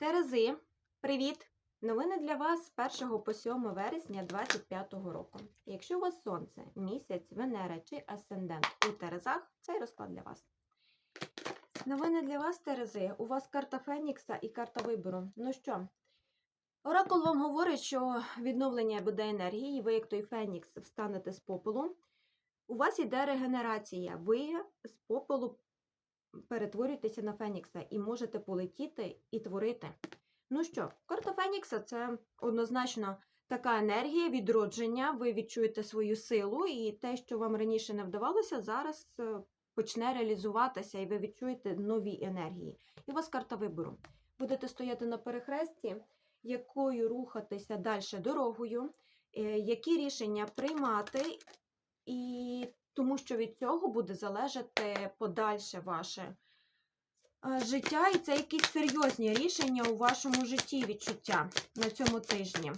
Терези, привіт! Новини для вас з 1 по 7 вересня 2025 року. Якщо у вас сонце, місяць, Венера чи асцендент у Терезах, цей розклад для вас. Новини для вас, Терези. У вас карта Фенікса і карта вибору. Ну що, Оракул вам говорить, що відновлення буде енергії, ви, як той Фенікс, встанете з попелу. У вас йде регенерація. Ви з попелу перетворюєтеся на Фенікса і можете полетіти і творити. Ну що, карта Фенікса це однозначно така енергія відродження. Ви відчуєте свою силу, і те, що вам раніше не вдавалося, зараз е, почне реалізуватися, і ви відчуєте нові енергії. І у вас карта вибору. Будете стояти на перехресті, якою рухатися далі дорогою, е, які рішення приймати, і тому що від цього буде залежати подальше ваше е, життя, і це якісь серйозні рішення у вашому житті відчуття на цьому тижні.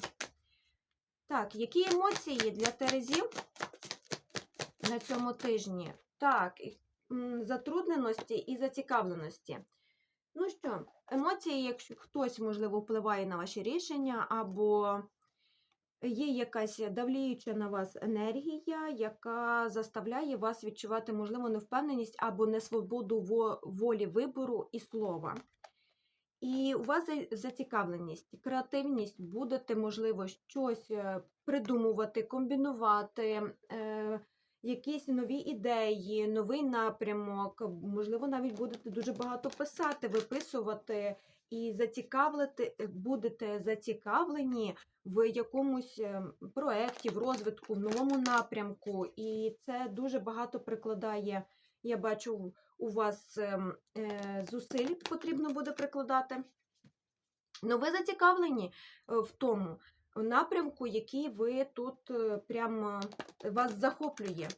Так, які емоції для Терезів на цьому тижні? Так, затрудненості і зацікавленості. Ну що, емоції, якщо хтось, можливо, впливає на ваші рішення, або є якась давліюча на вас енергія, яка заставляє вас відчувати, можливо, невпевненість або несвободу во- волі вибору і слова. І у вас зацікавленість, креативність, будете, можливо, щось е, придумувати, комбінувати, е, якісь нові ідеї, новий напрямок. Можливо, навіть будете дуже багато писати, виписувати і зацікавити, будете зацікавлені в якомусь е, проєкті, в розвитку, в новому напрямку. І це дуже багато прикладає, я бачу, у вас ем, е, зусиль потрібно буде прикладати. Ну, ви зацікавлені е, в тому напрямку, який ви тут е, прямо вас захоплює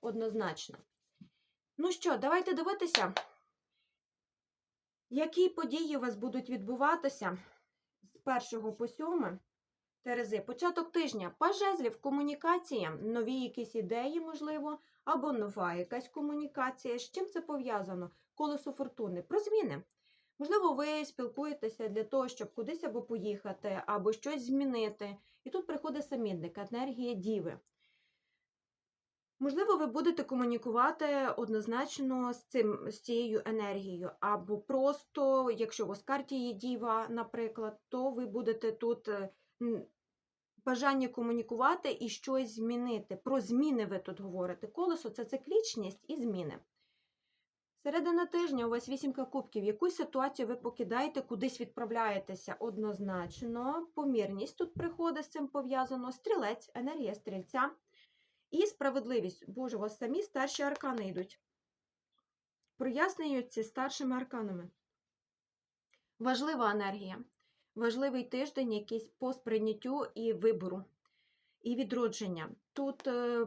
однозначно. Ну що, давайте дивитися, які події у вас будуть відбуватися з 1 по 7 Терези. Початок тижня. Пажезлів, комунікація, нові якісь ідеї, можливо, або нова якась комунікація. З чим це пов'язано? Колесо фортуни. Про зміни. Можливо, ви спілкуєтеся для того, щоб кудись або поїхати, або щось змінити. І тут приходить самітник, енергія діви. Можливо, ви будете комунікувати однозначно з цим, з цією енергією, або просто, якщо у вас карті є діва, наприклад, то ви будете тут е, бажання комунікувати і щось змінити. Про зміни ви тут говорите. Колесо це циклічність і зміни. Середина тижня у вас вісімка кубків. Якусь ситуацію ви покидаєте, кудись відправляєтеся однозначно. Помірність тут приходить з цим пов'язано. Стрілець, енергія стрільця. І справедливість. Боже, у вас самі старші аркани йдуть. Прояснюються старшими арканами. Важлива енергія. Важливий тиждень, якийсь по сприйняттю і вибору, і відродження. Тут е,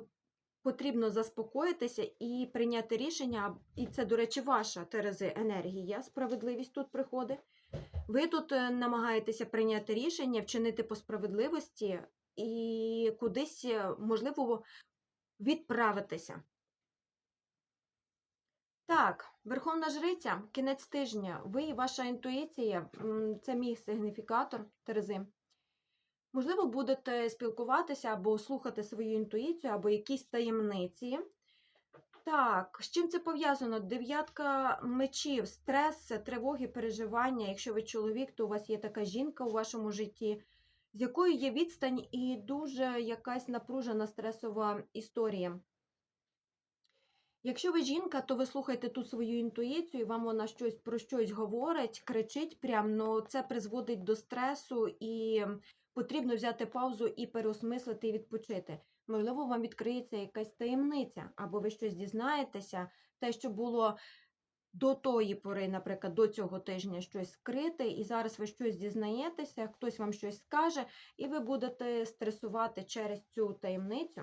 потрібно заспокоїтися і прийняти рішення. І це, до речі, ваша Терези енергія. Справедливість тут приходить. Ви тут е, намагаєтеся прийняти рішення, вчинити по справедливості і кудись, е, можливо, відправитися. Так, Верховна Жриця, кінець тижня. Ви і ваша інтуїція це мій сигніфікатор Терези. Можливо, будете спілкуватися або слухати свою інтуїцію, або якісь таємниці. Так, з чим це пов'язано? Дев'ятка мечів, стрес, тривоги, переживання. Якщо ви чоловік, то у вас є така жінка у вашому житті, з якою є відстань і дуже якась напружена стресова історія. Якщо ви жінка, то ви слухаєте тут свою інтуїцію, і вам вона щось про щось говорить, кричить прям, но це призводить до стресу, і потрібно взяти паузу і переосмислити і відпочити. Можливо, вам відкриється якась таємниця, або ви щось дізнаєтеся, те, що було до тої пори, наприклад, до цього тижня щось скрите, і зараз ви щось дізнаєтеся, хтось вам щось скаже, і ви будете стресувати через цю таємницю.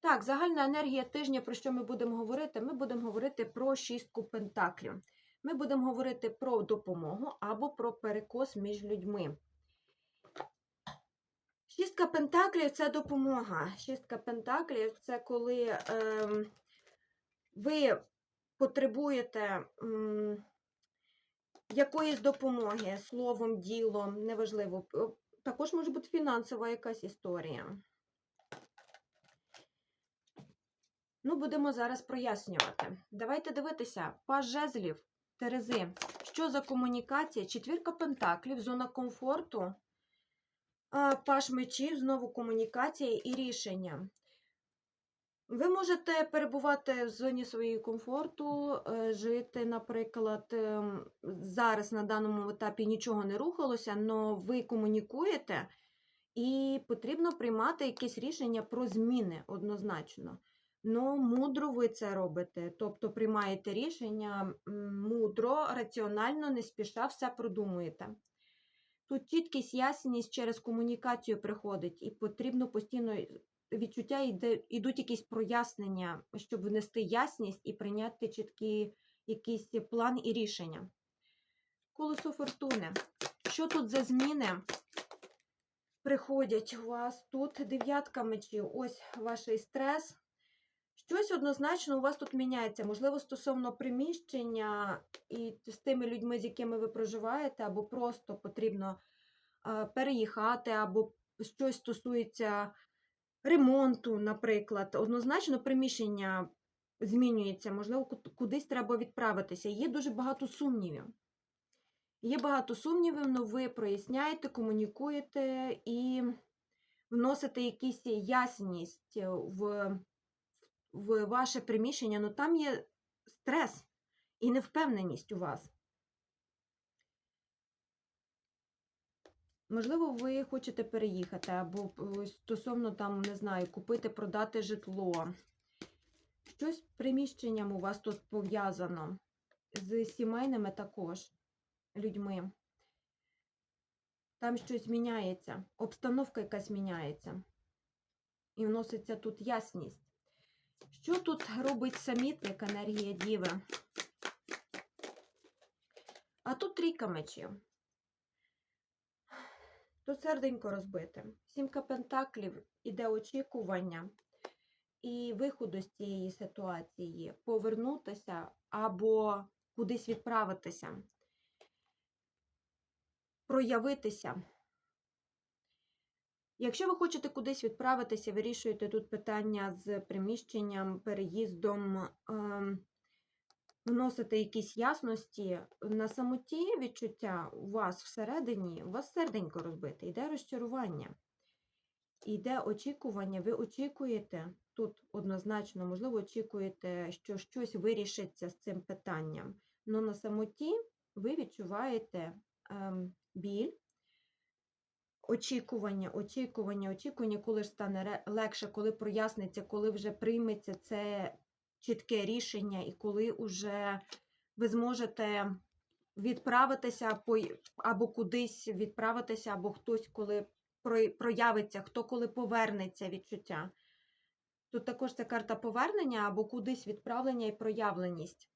Так, загальна енергія тижня, про що ми будемо говорити? Ми будемо говорити про шістку пентаклів. Ми будемо говорити про допомогу або про перекос між людьми. Шістка пентаклів це допомога. Шістка пентаклів це коли ем, ви потребуєте м, якоїсь допомоги, словом, ділом, неважливо. Також може бути фінансова якась історія. Ну, будемо зараз прояснювати. Давайте дивитися. Паж жезлів, Терези. Що за комунікація? Четвірка пентаклів, зона комфорту. Паш мечів, знову комунікація і рішення. Ви можете перебувати в зоні своєї комфорту, е, жити, наприклад, ем, зараз на даному етапі нічого не рухалося, але ви комунікуєте, і потрібно приймати якісь рішення про зміни однозначно. Ну, мудро ви це робите, тобто приймаєте рішення мудро, раціонально, не спіша все продумуєте. Тут чіткість, ясність через комунікацію приходить, і потрібно постійно відчуття йде, йдуть якісь прояснення, щоб внести ясність і прийняти чіткий якийсь план і рішення. Колесо фортуни. Що тут за зміни приходять у вас? Тут дев'ятка мечів, ось ваш стрес. Щось однозначно у вас тут міняється, можливо, стосовно приміщення і з тими людьми, з якими ви проживаєте, або просто потрібно переїхати, або щось стосується ремонту, наприклад. Однозначно приміщення змінюється, можливо, кудись треба відправитися. Є дуже багато сумнівів. Є багато сумнівів, але ви проясняєте, комунікуєте і вносите якісь ясність в, в ваше приміщення. Ну там є стрес і невпевненість у вас. Можливо, ви хочете переїхати, або е, стосовно там, не знаю, купити, продати житло. Щось з приміщенням у вас тут пов'язано з сімейними також людьми. Там щось міняється, обстановка якась міняється. І вноситься тут ясність. Що тут робить самітник енергія Діви? А тут трійка мечів. Тут серденько розбите. Сімка пентаклів іде очікування і виходу з цієї ситуації повернутися або кудись відправитися, проявитися. Якщо ви хочете кудись відправитися, вирішуєте тут питання з приміщенням, переїздом, ем, вносите якісь ясності, на самоті відчуття у вас всередині, у вас серденько розбите, йде розчарування, йде очікування, ви очікуєте тут однозначно, можливо, очікуєте, що щось вирішиться з цим питанням. але на самоті ви відчуваєте ем, біль, очікування, очікування, очікування, коли ж стане легше, коли проясниться, коли вже прийметься це чітке рішення, і коли вже ви зможете відправитися або кудись відправитися, або хтось коли проявиться, хто коли повернеться відчуття. Тут також це карта повернення або кудись відправлення і проявленість.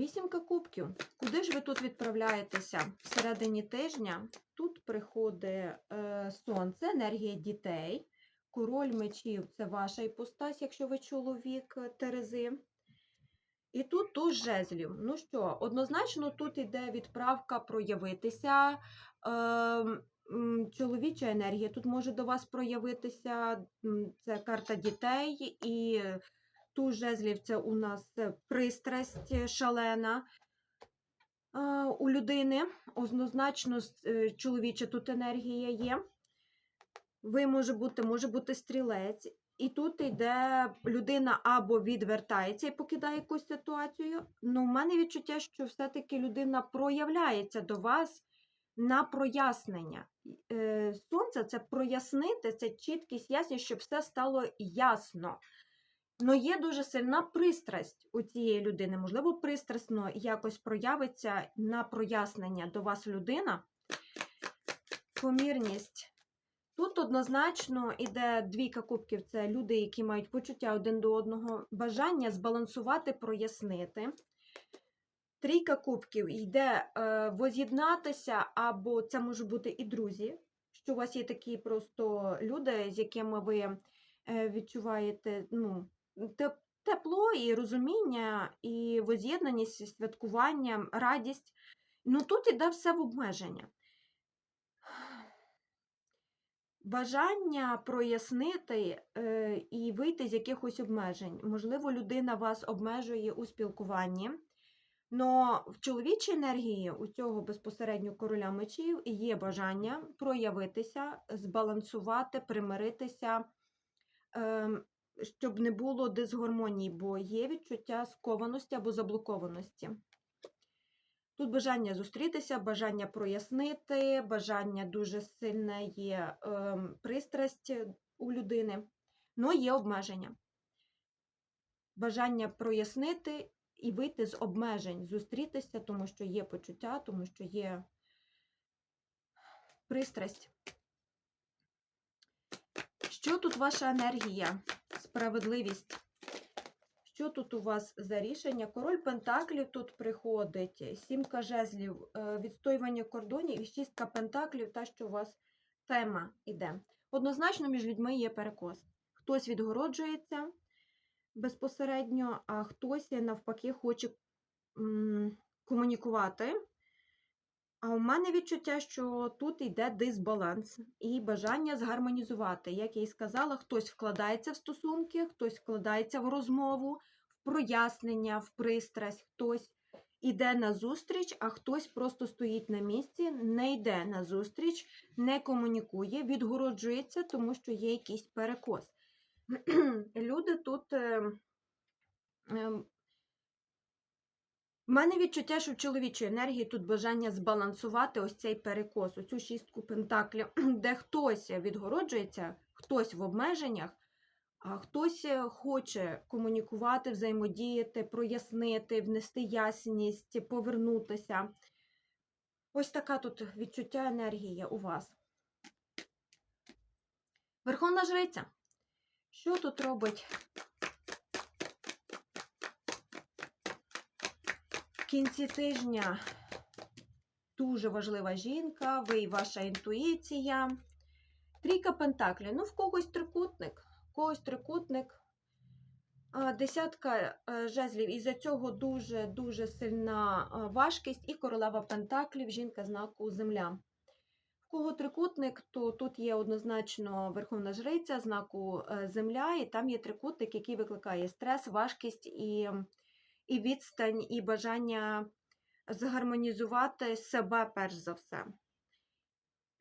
Вісімка кубків. Куди ж ви тут відправляєтеся? Всередині тижня тут приходить е, сонце, енергія дітей. Король мечів це ваша іпостась, якщо ви чоловік е, Терези. І тут туз жезлів. Ну що, однозначно тут іде відправка проявитися. Е, чоловіча енергія тут може до вас проявитися. Це карта дітей і туз жезлів це у нас е, пристрасть шалена. е, У людини однозначно е, чоловіча тут енергія є. Ви може бути, може бути стрілець. І тут йде людина або відвертається і покидає якусь ситуацію. Ну, в мене відчуття, що все-таки людина проявляється до вас на прояснення. Е, Сонце це прояснити, це чіткість, ясність, щоб все стало ясно. Ну, є дуже сильна пристрасть у цієї людини. Можливо, пристрасно якось проявиться на прояснення до вас людина. Помірність. Тут однозначно іде двійка кубків це люди, які мають почуття один до одного, бажання збалансувати, прояснити. Трійка кубків йде е, воз'єднатися, або це може бути і друзі, що у вас є такі просто люди, з якими ви е, відчуваєте ну, тепло, і розуміння, і воз'єднаність, і святкування, радість. Ну тут іде все в обмеження. Бажання прояснити е, і вийти з якихось обмежень. Можливо, людина вас обмежує у спілкуванні. Но в чоловічій енергії у цього безпосередньо короля мечів є бажання проявитися, збалансувати, примиритися, ем, щоб не було дисгармонії, бо є відчуття скованості або заблокованості. Тут бажання зустрітися, бажання прояснити, бажання дуже сильне є ем, пристрасть у людини, але є обмеження. Бажання прояснити і вийти з обмежень, зустрітися, тому що є почуття, тому що є пристрасть. Що тут ваша енергія? Справедливість? Що тут у вас за рішення? Король Пентаклів тут приходить, сімка жезлів, е, відстоювання кордонів і шістка пентаклів, та, що у вас тема йде. Однозначно між людьми є перекос. Хтось відгороджується безпосередньо, а хтось навпаки хоче комунікувати. А у мене відчуття, що тут йде дисбаланс і бажання згармонізувати. Як я і сказала, хтось вкладається в стосунки, хтось вкладається в розмову, в прояснення, в пристрасть, хтось іде на зустріч, а хтось просто стоїть на місці, не йде на зустріч, не комунікує, відгороджується, тому що є якийсь перекос. Люди тут. Е, мене відчуття, що в чоловічій енергії тут бажання збалансувати ось цей перекос, оцю шістку пентаклів, де хтось відгороджується, хтось в обмеженнях, а хтось е, хоче комунікувати, взаємодіяти, прояснити, внести ясність, повернутися. Ось така тут відчуття енергії у вас. Верховна жриця. Що тут робить кінці тижня дуже важлива жінка, ви і ваша інтуїція. Трійка пентаклів. Ну, в когось трикутник, в когось трикутник. Десятка е, жезлів, і за цього дуже-дуже сильна е, важкість і королева пентаклів, жінка знаку земля. В кого трикутник, то тут є однозначно верховна жриця знаку е, земля, і там є трикутник, який викликає стрес, важкість і, і відстань, і бажання згармонізувати себе перш за все.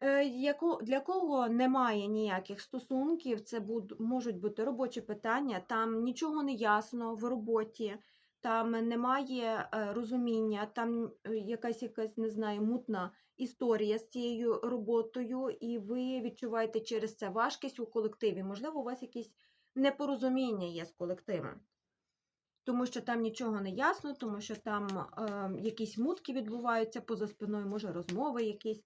Е, Для кого немає ніяких стосунків, це можуть бути робочі питання, там нічого не ясно в роботі, там немає е, розуміння, там е, якась якась, не знаю, мутна історія з цією роботою, і ви відчуваєте через це важкість у колективі. Можливо, у вас якісь непорозуміння є з колективом. Тому що там нічого не ясно, тому що там е, якісь мутки відбуваються поза спиною, може розмови якісь.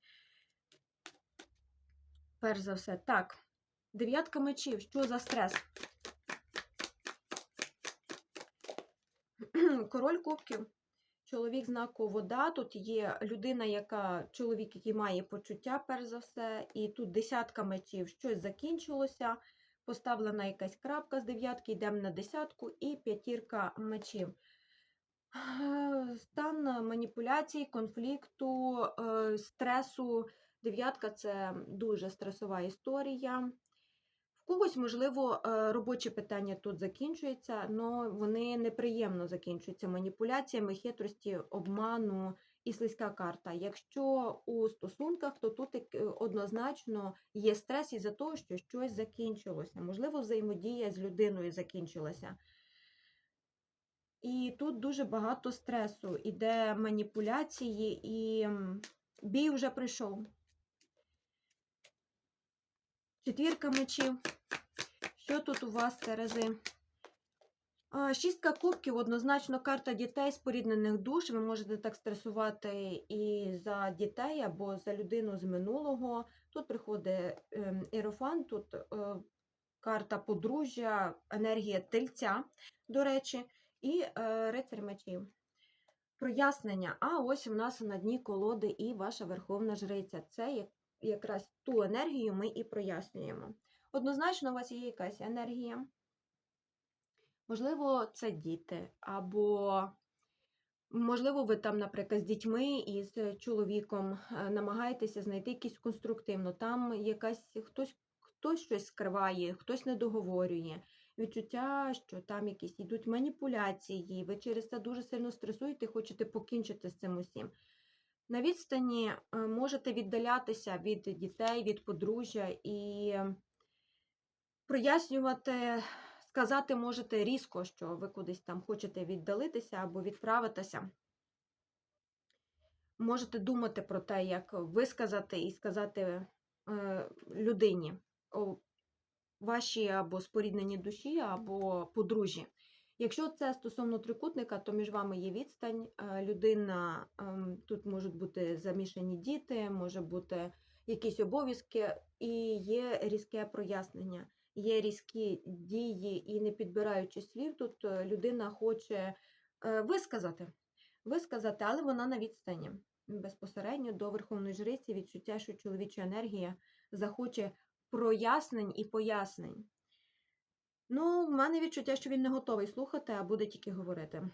Перш за все. Так, дев'ятка мечів. Що за стрес? Король кубків. Чоловік знаку вода. Тут є людина, яка чоловік, який має почуття, перш за все. І тут десятка мечів. Щось закінчилося. Поставлена якась крапка з дев'ятки, йдемо на десятку і п'ятірка мечів. Е, Стан маніпуляцій, конфлікту, е, стресу. Дев'ятка це дуже стресова історія. В когось, можливо, е, робочі питання тут закінчуються, але вони неприємно закінчуються маніпуляціями, хитрості, обману і слизька карта. Якщо у стосунках, то тут е, однозначно є стрес із-за того, що щось закінчилося. Можливо, взаємодія з людиною закінчилася. І тут дуже багато стресу, іде маніпуляції, і бій вже прийшов. Четвірка мечів. Що тут у вас, Терези? Шістка кубків, однозначно карта дітей споріднених душ. Ви можете так стресувати і за дітей або за людину з минулого. Тут приходить ем, Іерофан, тут е, карта подружжя, енергія тельця, до речі, і е, рицарь мечів. Прояснення. А ось у нас на дні колоди і ваша верховна жриця. Це якраз ту енергію ми і прояснюємо. Однозначно, у вас є якась енергія. Можливо, це діти, або, можливо, ви там, наприклад, з дітьми і з чоловіком е, намагаєтеся знайти якийсь конструктивно. Там якась хтось, хтось щось скриває, хтось не договорює. Відчуття, що там якісь йдуть маніпуляції, ви через це дуже сильно стресуєте, хочете покінчити з цим усім. На відстані е, можете віддалятися від дітей, від подружжя і прояснювати, сказати можете різко, що ви кудись там хочете віддалитися або відправитися. Можете думати про те, як висказати і сказати е, людині о вашій або спорідненій душі, або подружжі. Якщо це стосовно трикутника, то між вами є відстань. е, Людина ем, тут можуть бути замішані діти, може бути якісь обов'язки, і є різке прояснення, є різкі дії, і не підбираючи слів, тут е, людина хоче е, висказати, висказати, але вона на відстані. Безпосередньо до верховної жриці відчуття, що чоловіча енергія захоче прояснень і пояснень. Ну, в мене відчуття, що він не готовий слухати, а буде тільки говорити.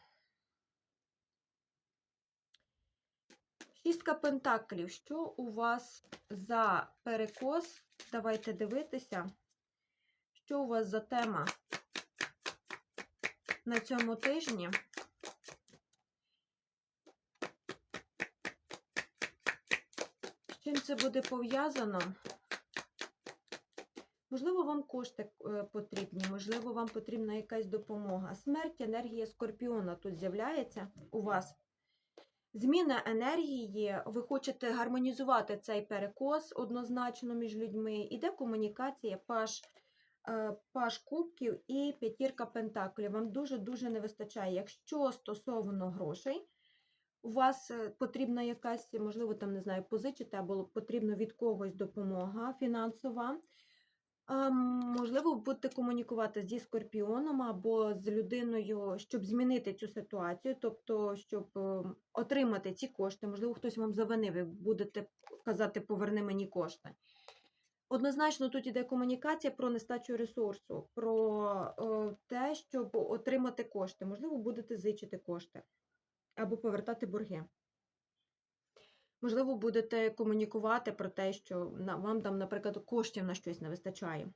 Шістка пентаклів. Що у вас за перекос? Давайте дивитися. Що у вас за тема на цьому тижні? З чим це буде пов'язано? Можливо, вам кошти е, потрібні, можливо, вам потрібна якась допомога. Смерть, енергія скорпіона тут з'являється у вас. Зміна енергії, ви хочете гармонізувати цей перекос однозначно між людьми. Іде комунікація, паш, е, паш кубків і п'ятірка пентаклів. Вам дуже-дуже не вистачає. Якщо стосовно грошей, у вас е, потрібна якась, можливо, там, не знаю, позичити, або потрібно від когось допомога фінансова. Можливо, будете комунікувати зі скорпіоном або з людиною, щоб змінити цю ситуацію, тобто, щоб е, отримати ці кошти. Можливо, хтось вам завинив, і будете казати, поверни мені кошти. Однозначно, тут іде комунікація про нестачу ресурсу, про е, те, щоб отримати кошти. Можливо, будете зичити кошти або повертати борги. Можливо, будете комунікувати про те, що вам там, наприклад, коштів на щось не вистачає.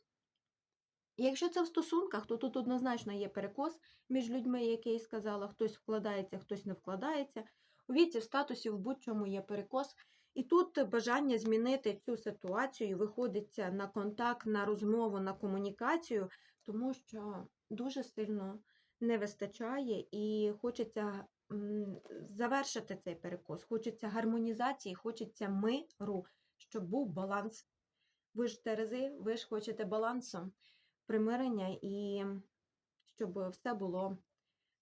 Якщо це в стосунках, то тут однозначно є перекос між людьми, як я сказала, хтось вкладається, хтось не вкладається. У віці, в статусі, в будь-чому є перекос. І тут бажання змінити цю ситуацію виходиться на контакт, на розмову, на комунікацію, тому що дуже сильно не вистачає і хочеться завершити цей перекос. Хочеться гармонізації, хочеться миру, щоб був баланс. Ви ж Терези, ви ж хочете балансу, примирення і щоб все було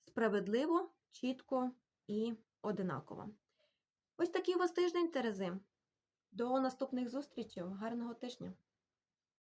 справедливо, чітко і одинаково. Ось такий у вас тиждень, Терези. До наступних зустрічей. Гарного тижня!